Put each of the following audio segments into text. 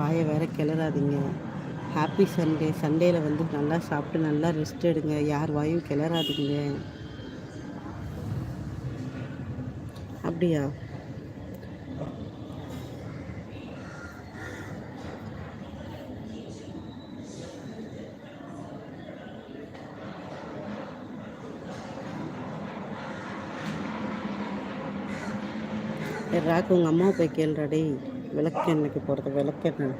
வாயை வேற கிளறாதீங்க. Happy Sunday சண்டேல வந்து நல்லா சாப்பிட்டு நல்லா ரெஸ்ட் எடுங்க. யார் வாயும் கிளறாதீங்க. அப்படியா? ராக்கு உங்கள் அம்மாவை போய் கேளுடா டேய். விளக்கெண்ணெய்க்கு போகிறது விளக்கெண்ணெய்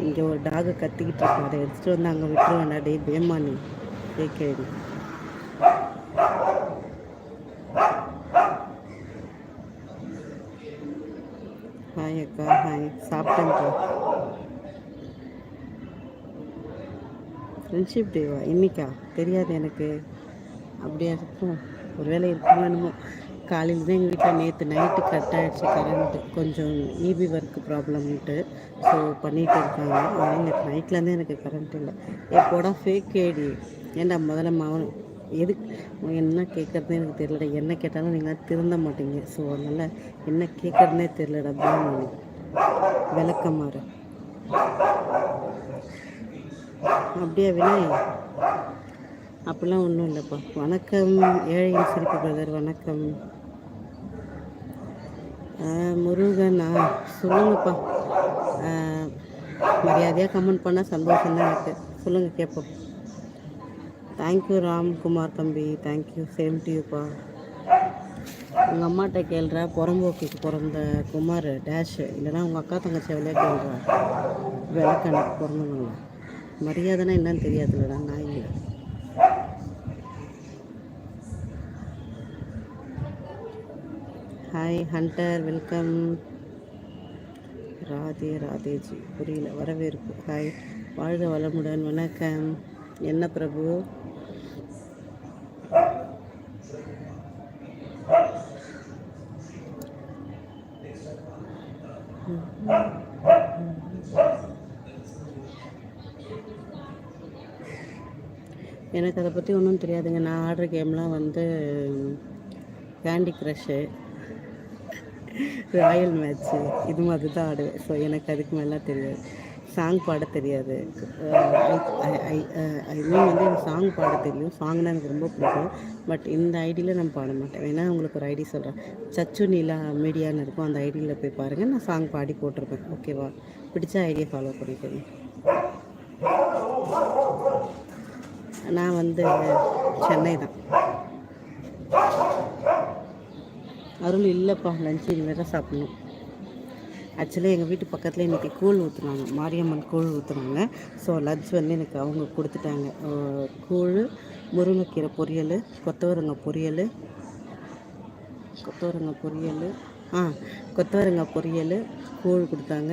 இங்கே ஒரு டாகு கத்திக்கிட்டு இருக்கோம் அதை எடுத்துகிட்டு வந்து அங்கே விட்டுருவேன்டா டேய் பேமானி கேட்க ஹாய் அக்கா ஹாய். சாப்பிட்டேன்க்கா. ஃப்ரெண்ட்ஷிப் டேவா இன்னைக்கா? தெரியாது எனக்கு. அப்படியா இருக்கும். ஒருவேளை இருக்குமோ என்னமோ. காலையில் தான் எங்கள் வீட்டில் நேற்று நைட்டு கட் ஆகிடுச்சு கரண்ட்டு கொஞ்சம் இபி ஒர்க் ப்ராப்ளம்ன்ட்டு ஸோ பண்ணிகிட்டு இருக்காங்க. ஆனால் நேற்று நைட்லேருந்து எனக்கு கரண்ட் இல்லை. எப்போடா ஃபேக் ஏடி. ஏன்டா முதல்ல மகன் எது என்ன கேட்குறதுனே எனக்கு தெரியலடா. என்ன கேட்டாலும் நீங்கள் திருந்த மாட்டீங்க. ஸோ அதனால் என்ன கேட்குறதுனே தெரியலடா. பிராமணி விளக்கமாறு அப்படியே வினய்? அப்படிலாம் ஒன்றும் இல்லைப்பா. வணக்கம் ஏழையின் சிரிப்பு பிரதர் வணக்கம். முருகனா சொல்லுங்கப்பா. மரியாதையாக கமெண்ட் பண்ணால் சந்தோஷம்தான் எனக்கு சொல்லுங்கள் கேட்போம் தேங்க்யூ ராம்குமார் தம்பி. தேங்க்யூ சேம் டியூப்பா உங்கள் அம்மாட்ட கேள்றா புறம்போக்குக்கு பிறந்த குமார் டேஷ் இல்லைன்னா உங்கள் அக்கா தங்கச்சி எவ்வளோ கேள்றா. விளக்கணக்கு பிறந்தவங்களா மரியாதைனா என்னன்னு தெரியாதுல்லடா நான் ஹாய் ஹண்டர் வெல்கம் ராதே ராதேஜி புரியல. வரவேற்பு. ஹாய் வாழ்க வளமுடன். வணக்கம். என்ன பிரபு? எனக்கு அதை பற்றி ஒன்றும் தெரியாதுங்க. நான் ஆடுற கேம்லாம் வந்து கேண்டி க்ரஷ்ஷு ராயல் மேட்ச்சு இது மாதிரி தான் ஆடுவேன். ஸோ எனக்கு அதுக்கு மேலாம் தெரியாது. சாங் பாட தெரியாது. Uh, ஐ மீன் uh, வந்து எனக்கு சாங் பாட தெரியும். சாங்னா எனக்கு ரொம்ப பிடிக்கும். பட் இந்த ஐடியில் நான் பாட மாட்டேன். வேணா உங்களுக்கு ஒரு ஐடி சொல்கிறேன் சச்சு நீலா மீடியான்னு இருக்கும். அந்த ஐடியில் போய் பாருங்கள் நான் சாங் பாடி போட்டிருப்பேன். ஓகேவா பிடிச்ச ஐடியை ஃபாலோ பண்ணிக்கோங்க. நான் வந்து சென்னை தான். அருள் இல்லைப்பா லஞ்சு இனிமேல் தான் சாப்பிடணும். ஆக்சுவலி எங்கள் வீட்டு பக்கத்தில் இன்றைக்கி கூழ் ஊற்றுனாங்க மாரியம்மன் கூழ் ஊற்றுனாங்க ஸோ லஞ்ச் வந்து எனக்கு அவங்க கொடுத்துட்டாங்க. கூழ் முருங்கைக்கீரை பொரியல் கொத்தவரங்காய் பொரியல் கொத்தவரங்காய் பொரியல் ஆ கொத்தவரங்காய் பொரியல் கூழ் கொடுத்தாங்க.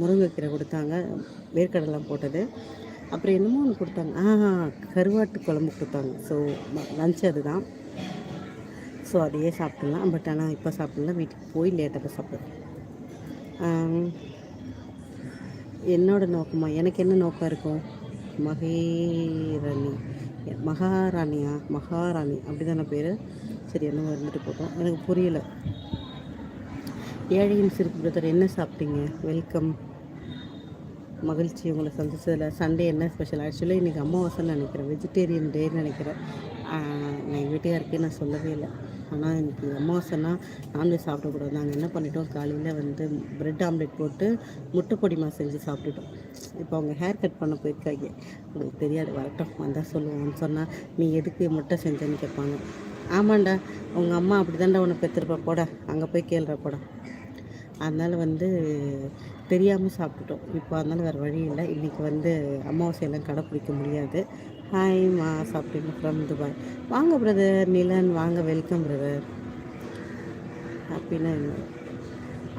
முருங்கைக்கீரை கொடுத்தாங்க. வேர்க்கடலாம் போட்டது. அப்புறம் என்னமோ ஒன்று கொடுத்தாங்க. ஆ கருவாட்டு குழம்பு கொடுத்தாங்க. ஸோ லஞ்ச் அதுதான். ஸோ அதையே சாப்பிட்லாம் பட் ஆனால் இப்போ சாப்பிட்லாம் வீட்டுக்கு போய் லேட்டாக சாப்பிடுவேன். என்னோடய நோக்கமாக எனக்கு என்ன நோக்கம் இருக்கும்? மகேரணி. மகாராணியா? மகாராணி. அப்படி தானே பேர்? சரி என்ன இருந்துட்டு போட்டோம். எனக்கு புரியல. ஏழையின் சிரிப்பு பிரதர் என்ன சாப்பிட்டீங்க? வெல்கம் மகிழ்ச்சி உங்களை சந்திச்சதில். சண்டே என்ன ஸ்பெஷல் ஆக்சுவலி இன்றைக்கி அமாவாசைன்னு நினைக்கிறேன். வெஜிடேரியன் டேன்னு நினைக்கிறேன். நான் எங்கள் வீட்டுக்காருக்கே நான் சொல்லவே இல்லை. ஆனால் எனக்கு அமாவாசைனா நான்வெஜ் சாப்பிடக்கூடாது நாங்கள் என்ன பண்ணிட்டோம் காலையில் வந்து ப்ரெட் ஆம்லெட் போட்டு முட்டை பொடிமா செஞ்சு சாப்பிட்டுட்டோம். இப்போ அவங்க ஹேர் கட் பண்ண போயிருக்காங்க. உங்களுக்கு தெரியாது வரட்டும் வந்தால் சொல்லுவான்னு சொன்னால் நீ எதுக்கு முட்டை செஞ்சேன்னு கேட்பாங்க. ஆமாண்டா உங்கள் அம்மா அப்படி தாண்டா உனக்கு பெற்றிருப்பா போட அங்கே போய் கேளுற போட. அதனால் வந்து தெரியாமல் சாப்பிட்டுட்டோம். இப்போ அதனால் வேறு வழி இல்லை. இன்றைக்கி வந்து அமாவாசையெல்லாம் கடைப்பிடிக்க முடியாது. ஹாய் மா சாப்பிட்டீங்க ஃப்ரம் துபாய் வாங்க பிரதர் நிலன் வாங்க வெல்கம் பிரதர் அப்படின்னு என்ன?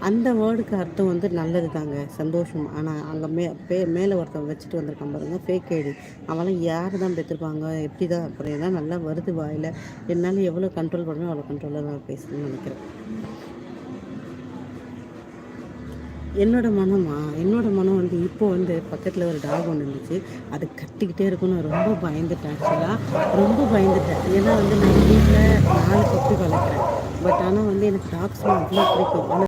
அந்த வேர்டுக்கு அர்த்தம் வந்து நல்லது தாங்க சந்தோஷம். ஆனால் அங்கே மே பே மேலே ஒருத்தன் வச்சுட்டு வந்திருக்கான் பாருங்க ஃபேக் ஐடி அவெல்லாம் யார் தான் பெற்றிருப்பாங்க? எப்படி தான் அப்புறம் எல்லாம் நல்லா வருது வாயில்? என்னால் எவ்வளோ கண்ட்ரோல் பண்ணணும் அவ்வளோ கண்ட்ரோலாக நான் பேசணும்னு நினைக்கிறேன். என்னோட மனமா? என்னோட மனம் வந்து இப்போ வந்து பக்கத்தில் ஒரு டாக் ஒன்று இருந்துச்சு. அது கத்திக்கிட்டே இருக்கும்னு ரொம்ப பயந்துட்டேன் ஆக்சுவலாக ரொம்ப பயந்துட்டேன். ஏன்னா வந்து நான் வீட்டில் நாலு பப்பி வளர்க்குறேன். பட் ஆனால் வந்து எனக்கு டாக்ஸ்னால் அவ்வளோ பிடிக்கும். ஆனால்